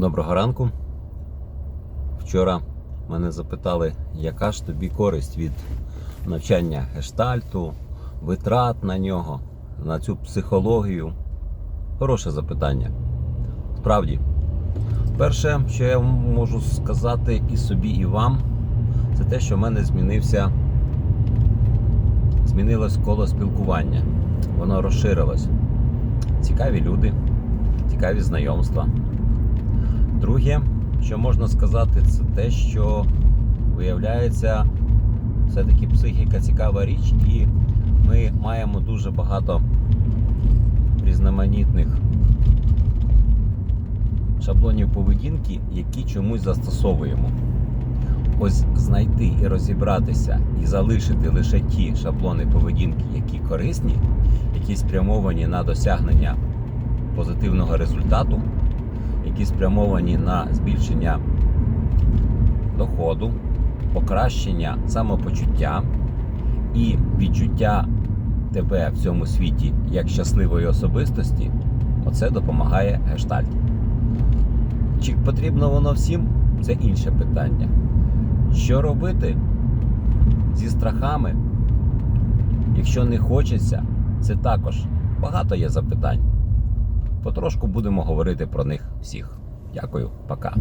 Доброго ранку. Вчора мене запитали, яка ж тобі користь від навчання гештальту, витрат на нього, на цю психологію. Хороше запитання. Справді, перше, що я можу сказати і собі, і вам, це те, що в мене змінився, змінилось коло спілкування. Воно розширилось. Цікаві люди, цікаві знайомства. Друге, що можна сказати, це те, що виявляється, все-таки психіка цікава річ, і ми маємо дуже багато різноманітних шаблонів поведінки, які чомусь застосовуємо. Ось знайти і розібратися, і залишити лише ті шаблони поведінки, які корисні, які спрямовані на досягнення позитивного результату які спрямовані на збільшення доходу, покращення самопочуття і відчуття тебе в цьому світі як щасливої особистості, оце допомагає гештальт. Чи потрібно воно всім? Це інше питання. Що робити зі страхами, якщо не хочеться, це також багато є запитань. Потрошку будемо говорити про них всіх. Дякую, пока.